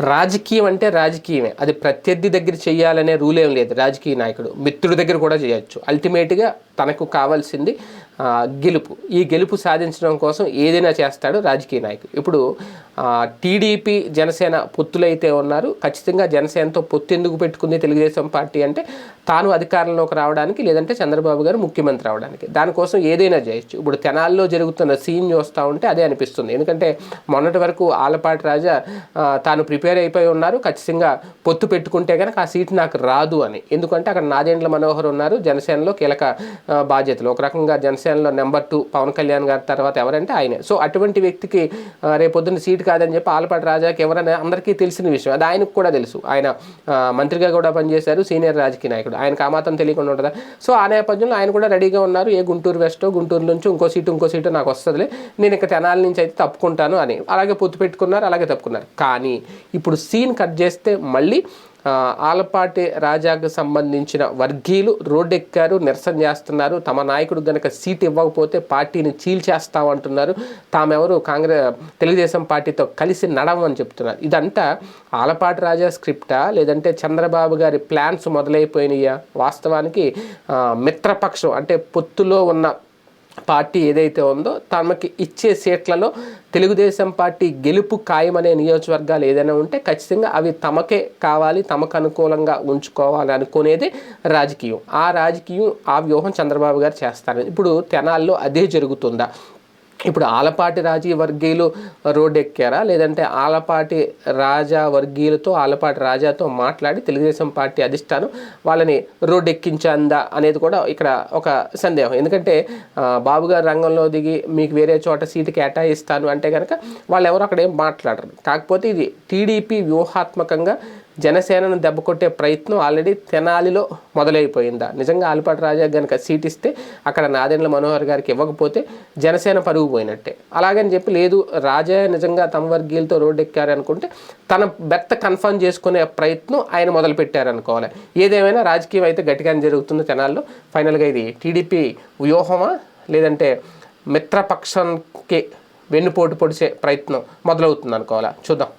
రాజకీయం అంటే రాజకీయమే. అది ప్రత్యర్థి దగ్గర చేయాలనే రూల్ ఏం లేదు. రాజకీయ నాయకుడు మిత్రుడి దగ్గర కూడా చేయొచ్చు. అల్టిమేట్గా తనకు కావాల్సింది గెలుపు. ఈ గెలుపు సాధించడం కోసం ఏదైనా చేస్తాడు రాజకీయ నాయకుడు. ఇప్పుడు టీడీపీ జనసేన పొత్తులైతే ఉన్నారు ఖచ్చితంగా జనసేనతో పొత్తు ఎందుకు పెట్టుకుంది తెలుగుదేశం పార్టీ అంటే తాను అధికారంలోకి రావడానికి లేదంటే చంద్రబాబు గారు ముఖ్యమంత్రి అవడానికి దానికోసం ఏదైనా చేయొచ్చు. ఇప్పుడు తెనాల్లో జరుగుతున్న సీన్ చూస్తూ ఉంటే అదే అనిపిస్తుంది. ఎందుకంటే మొన్నటి వరకు ఆలపాటి రాజా తాను ప్రిపేర్ అయిపోయి ఉన్నారు. ఖచ్చితంగా పొత్తు పెట్టుకుంటే కనుక ఆ సీట్ నాకు రాదు అని. ఎందుకంటే అక్కడ నాదేండ్ల మనోహర్ ఉన్నారు జనసేనలో కీలక బాధ్యతలు. ఒక రకంగా జనసేన జనసేనలో నెంబర్ టూ పవన్ కళ్యాణ్ గారి తర్వాత ఎవరంటే ఆయనే. సో అటువంటి వ్యక్తికి రేపొద్దున సీట్ కాదని చెప్పి ఆలపాటి రాజాకి ఎవరైనా అందరికీ తెలిసిన విషయం. అది ఆయనకు కూడా తెలుసు. ఆయన మంత్రిగా కూడా పనిచేశారు సీనియర్ రాజకీయ నాయకుడు. ఆయనకు ఆ మాత్రం తెలియకుండా ఉంటుందా? సో ఆ నేపథ్యంలో ఆయన కూడా రెడీగా ఉన్నారు. ఏ గుంటూరు వెస్ట్ గుంటూరు నుంచి ఇంకో సీటు ఇంకో సీటు నాకు వస్తుందిలే. నేను ఇక తెనాల నుంచి అయితే తప్పుకుంటాను అని. అలాగే పొత్తు పెట్టుకున్నారు అలాగే తప్పుకున్నారు. కానీ ఇప్పుడు సీన్ కట్ చేస్తే మళ్ళీ ఆలపాటి రాజాకు సంబంధించిన వర్గీయులు రోడ్డెక్కారు నిరసన చేస్తున్నారు. తమ నాయకుడు గనక సీట్ ఇవ్వకపోతే పార్టీని చీల్చేస్తామంటున్నారు. తామెవరు కాంగ్రెస్ తెలుగుదేశం పార్టీతో కలిసి నడవని చెప్తున్నారు. ఇదంతా ఆలపాటి రాజా స్క్రిప్టా? లేదంటే చంద్రబాబు గారి ప్లాన్స్ మొదలైపోయినాయా? వాస్తవానికి మిత్రపక్షం అంటే పొత్తులో ఉన్న పార్టీ ఏదైతే ఉందో తమకి ఇచ్చే సీట్లలో తెలుగుదేశం పార్టీ గెలుపు ఖాయమనే నియోజకవర్గాలు ఏదైనా ఉంటే ఖచ్చితంగా అవి తమకే కావాలి తమకు అనుకూలంగా ఉంచుకోవాలి అనుకునేదే రాజకీయం. ఆ రాజకీయం ఆ వ్యూహం చంద్రబాబు గారు చేస్తారు. ఇప్పుడు తెనాల్లో అదే జరుగుతుందా? ఇప్పుడు ఆలపాటి రాజీ వర్గీయులు రోడ్డు ఎక్కారా లేదంటే ఆలపాటి రాజా వర్గీయులతో ఆలపాటి రాజాతో మాట్లాడి తెలుగుదేశం పార్టీ అధిష్టానం వాళ్ళని రోడ్డు ఎక్కించందా అనేది కూడా ఇక్కడ ఒక సందేహం. ఎందుకంటే బాబుగారు బాబు గారు రంగంలో దిగి మీకు వేరే చోట సీటు కేటాయిస్తాను అంటే కనుక వాళ్ళు ఎవరు అక్కడ ఏం మాట్లాడరు. కాకపోతే ఇది టీడీపీ వ్యూహాత్మకంగా జనసేనను దెబ్బకొట్టే ప్రయత్నం ఆల్రెడీ తెనాలిలో మొదలైపోయిందా? నిజంగా ఆలపాటి రాజా కనుక సీట్ ఇస్తే అక్కడ నాదెండ్ల మనోహర్ గారికి ఇవ్వకపోతే జనసేన పరుగు పోయినట్టే. అలాగని చెప్పి లేదు రాజా నిజంగా తమ వర్గీయులతో రోడ్డు ఎక్కారనుకుంటే తన బెత్త కన్ఫర్మ్ చేసుకునే ప్రయత్నం ఆయన మొదలుపెట్టారనుకోవాలి. ఏదేమైనా రాజకీయం అయితే గట్టిగానే జరుగుతుంది తెనాల్లో. ఫైనల్గా ఇది టీడీపీ వ్యూహమా? లేదంటే మిత్రపక్షంకి వెన్నుపోటు పొడిచే ప్రయత్నం మొదలవుతుంది అనుకోవాలా చూద్దాం.